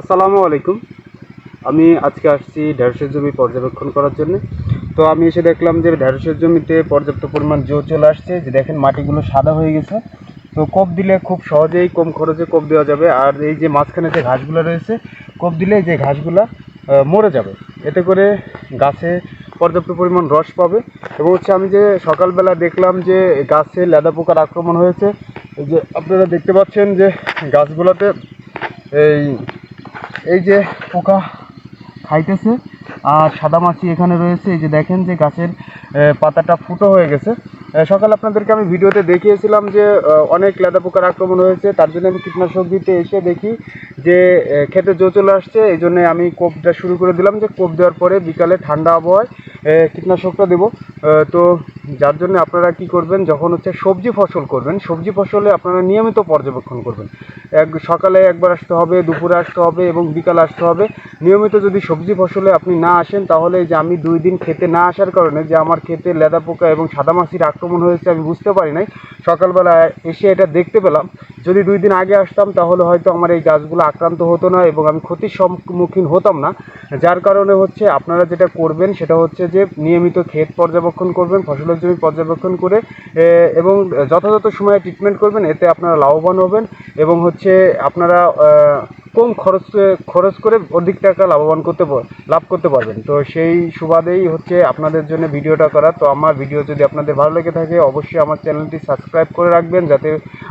আসসালামু আলাইকুম। আমি আজকে আসছি ঢেঁড়সের জমি পর্যবেক্ষণ করার জন্য। তো আমি এসে দেখলাম যে ঢেঁড়সের জমিতে পর্যাপ্ত পরিমাণ জো চলে আসছে। যে দেখেন মাটিগুলো সাদা হয়ে গেছে। তো কোপ দিলে খুব সহজেই কম খরচে কোপ দেওয়া যাবে। আর এই যে মাঝখানে যে ঘাসগুলো রয়েছে, কোপ দিলে যে ঘাসগুলো মরে যাবে। এতে করে গাছে পর্যাপ্ত পরিমাণ রস পাবে। এবং হচ্ছে আমি যে সকালবেলা দেখলাম যে গাছে লেদা পোকার আক্রমণ হয়েছে, এই যে আপনারা দেখতে পাচ্ছেন যে গাছগুলোতে এই এই যে পোকা খাইতেছে। আর সাদা মাছি এখানে রয়েছে। এই যে দেখেন যে গাছের পাতাটা ফুটো হয়ে গেছে। সকালে আপনাদেরকে আমি ভিডিওতে দেখিয়েছিলাম যে অনেক লেদা পোকার আক্রমণ হয়েছে। তার জন্য আমি কীটনাশক দিতে এসে দেখি যে খেতে জো চলে আসছে। এই জন্যে আমি কোপটা শুরু করে দিলাম যে, কোপ দেওয়ার পরে বিকালে ঠান্ডা আবহাওয়ায় কীটনাশকটা দেবো। তো যার জন্য আপনারা কি করবেন, যখন হচ্ছে সবজি ফসল করবেন, সবজি ফসলে আপনারা নিয়মিত পর্যবেক্ষণ করবেন। এক, সকালে একবার আসতে হবে, দুপুরে আসতে হবে এবং বিকালে আসতে হবে। নিয়মিত যদি সবজি ফসলে আপনি না আসেন, তাহলে যে আমি দুই দিন খেতে না আসার কারণে যে আমার খেতে লেদা পোকা এবং সাদামাছির আক্রমণ হয়েছে আমি বুঝতে পারি নাই। সকালবেলা এসে এটা দেখতে পেলাম। যদি দুই দিন আগে আসতাম, তাহলে হয়তো আমার এই গাছগুলো আক্রান্ত হতো না এবং আমি ক্ষতির সম্মুখীন হতাম না। যার কারণে হচ্ছে আপনারা যেটা করবেন, সেটা হচ্ছে যে নিয়মিত ক্ষেত পর্যবেক্ষণ করবেন, ফসলের জমি পর্যবেক্ষণ করে এবং যথাযথ সময়ে ট্রিটমেন্ট করবেন। এতে আপনারা লাভবান হবেন এবং হচ্ছে আপনারা কম খরচ খরচ করে অধিক টাকা লাভবান করতে লাভ করতে পারবেন। তো সেই সুবাদেই হচ্ছে আপনাদের জন্য ভিডিওটা করা। তো আমার ভিডিও যদি আপনাদের ভালো লেগে থাকে, অবশ্যই আমার চ্যানেলটি সাবস্ক্রাইব করে রাখবেন যাতে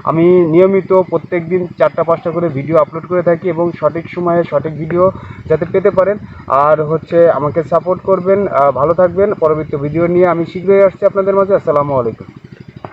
আমি নিয়মিত প্রত্যেক দিন চারটা, পাঁচটা করে ভিডিও আপলোড করে থাকি এবং সঠিক সময়ে সঠিক ভিডিও যাতে পেতে পারেন। আর হচ্ছে আমাকে সাপোর্ট করবেন ভালো থাকবেন। পরবর্তী ভিডিও নিয়ে আমি শীঘ্রই আসছি আপনাদের মাঝে। আসসালামু আলাইকুম।